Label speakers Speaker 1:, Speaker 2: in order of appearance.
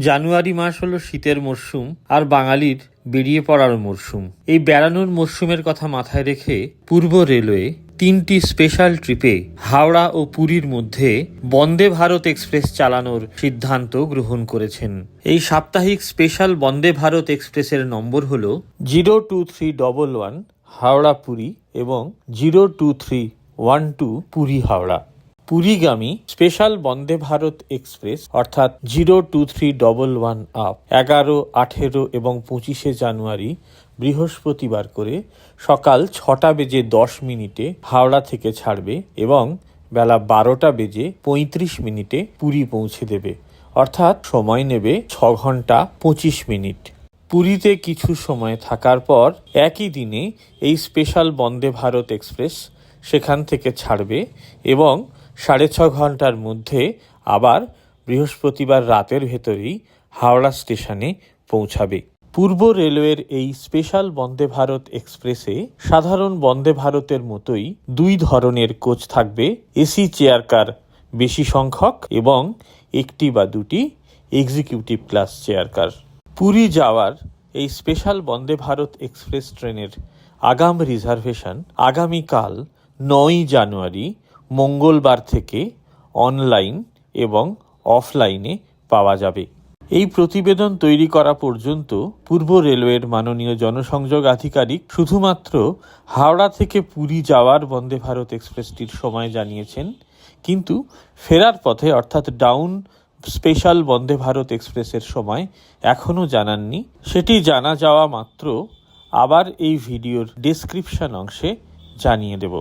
Speaker 1: জানুয়ারি মাস হলো শীতের মরশুম আর বাঙালির বেরিয়ে পড়ার মরশুম এই বেড়ানোর মরশুমের কথা মাথায় রেখে পূর্ব রেলওয়ে তিনটি স্পেশাল ট্রিপে হাওড়া ও পুরীর মধ্যে বন্দে ভারত এক্সপ্রেস চালানোর সিদ্ধান্ত গ্রহণ করেছেন। এই সাপ্তাহিক স্পেশাল বন্দে ভারত এক্সপ্রেসের নম্বর হল zero two three double one Howrah Puri এবং zero two three one two Puri Howrah. পুরীগামী special Vande Bharat express অর্থাৎ zero two three double one up এগারো, আঠেরো এবং পঁচিশে জানুয়ারি বৃহস্পতিবার করে সকাল ছটা বেজে দশ মিনিটে হাওড়া থেকে ছাড়বে এবং বেলা বারোটা বেজে পঁয়ত্রিশ মিনিটে পুরী পৌঁছে দেবে। অর্থাৎ সময় নেবে ছ ঘণ্টা পঁচিশ মিনিট। পুরীতে কিছু সময় থাকার পর একই দিনে এই স্পেশাল বন্দে ভারত এক্সপ্রেস সেখান থেকে ছাড়বে এবং সাড়ে ছ ঘণ্টার মধ্যে আবার বৃহস্পতিবার রাতের ভেতরেই হাওড়া স্টেশনে পৌঁছাবে। পূর্ব রেলওয়ের এই স্পেশাল বন্দে ভারত এক্সপ্রেসে সাধারণ বন্দে ভারতের মতোই দুই ধরনের কোচ থাকবে, এসি চেয়ার কার বেশি সংখ্যক এবং একটি বা দুটি executive class chair car. Puri যাওয়ার এই স্পেশাল বন্দে ভারত এক্সপ্রেস ট্রেনের আগাম রিজার্ভেশন আগামীকাল নয়ই জানুয়ারি মঙ্গলবার থেকে অনলাইন এবং অফলাইনে পাওয়া যাবে। এই প্রতিবেদন তৈরি করা পর্যন্ত পূর্ব রেলওয়ের মাননীয় জনসংযোগ আধিকারিক শুধুমাত্র হাওড়া থেকে পুরী যাওয়ার বন্দে ভারত এক্সপ্রেসটির সময় জানিয়েছেন, কিন্তু ফেরার পথে অর্থাৎ ডাউন স্পেশাল বন্দে ভারত এক্সপ্রেসের সময় এখনও জানাননি। সেটি জানা যাওয়া মাত্র আবার এই ভিডিওর ডেসক্রিপশন অংশে জানিয়ে দেব।